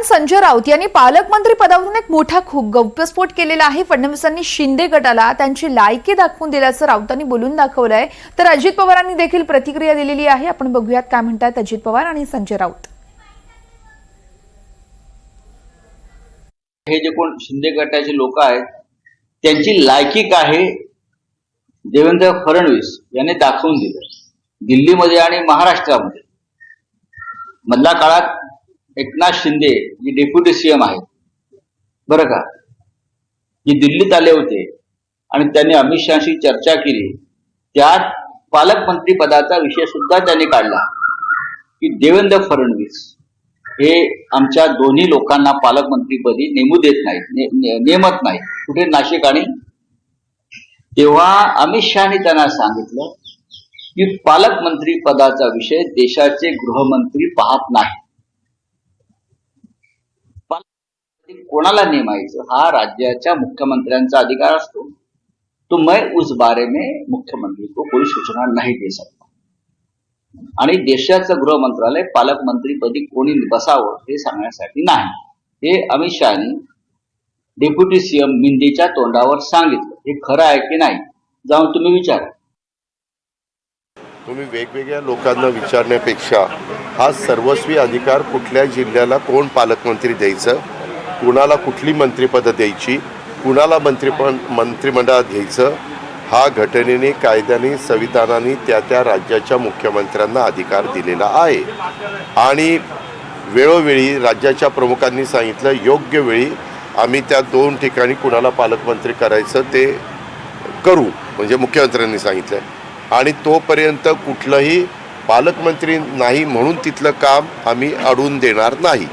दरम्यान संजय राऊत यांनी पालकमंत्री पदावरून एक मोठा गौप्यस्फोट केलेला आहे. फडणवीसांनी शिंदे गटाला त्यांची लायकी दाखवून दिल्याचं राऊतांनी बोलून दाखवलंय. तर अजित पवारांनी देखील प्रतिक्रिया दिलेली आहे. आपण बघूयात काय म्हणतात अजित पवार आणि संजय राऊत. हे जे कोण शिंदे गटाचे लोक आहेत त्यांची लायकी काय आहे देवेंद्र फडणवीस यांनी दाखवून दिलं. दिल्लीमध्ये आणि महाराष्ट्रामध्ये. मधल्या काळात एकनाथ शिंदे जे डेप्युटी सीएम आहेत. बरं का? जे दिल्लीत आले होते आणि त्यांनी अमित शहाशी चर्चा केली. त्यात पालकमंत्री पदाचा विषय सुद्धा त्यांनी काढला की देवेंद्र फडणवीस हे आमच्या दोन्ही लोकांना पालकमंत्रीपदी नेमू देत नाहीत ने- ने- नेमत नाहीत. कुठे? नाशिक आणि? तेव्हा अमित शहाने त्यांना सांगितलं की पालकमंत्री पदाचा विषय देशाचे गृहमंत्री पाहत नाही ते कोणाला नेमायचं? हा राज्याच्या मुख्यमंत्र्यांचा अधिकार असतो. तो मैं उस बारे में मुख्यमंत्री को कोई सूचना नहीं दे सकता. आणि देशाचं गृह मंत्रालय पालकमंत्रीपदी कोणी बसावं हे सांगण्यासाठी नाही. हे अमित शहानी डेप्युटी सीएम मिंदेच्या तोंडावर सांगितलं. हे खरं आहे की नाही? जाऊन तुम्ही विचारा. तुम्ही वेगवेगळ्या लोकांना विचारण्यापेक्षा हा सर्वस्वी अधिकार कुठल्या जिल्ह्याला कोण पालकमंत्री द्यायचं? कुणाला कुठली मंत्रिपदं द्यायची कुणाला मंत्रिपण मंत्रिमंडळात घ्यायचं हा घटनेने कायद्याने संविधानाने त्या त्या राज्याच्या मुख्यमंत्र्यांना अधिकार दिलेला आहे. आणि वेळोवेळी राज्याच्या प्रमुखांनी सांगितलं योग्य वेळी आम्ही त्या दोन ठिकाणी कुणाला पालकमंत्री करायचं ते करू म्हणजे मुख्यमंत्र्यांनी सांगितलं. आणि तोपर्यंत कुठलंही पालकमंत्री नाही म्हणून तिथलं काम आम्ही अडून देणार नाही.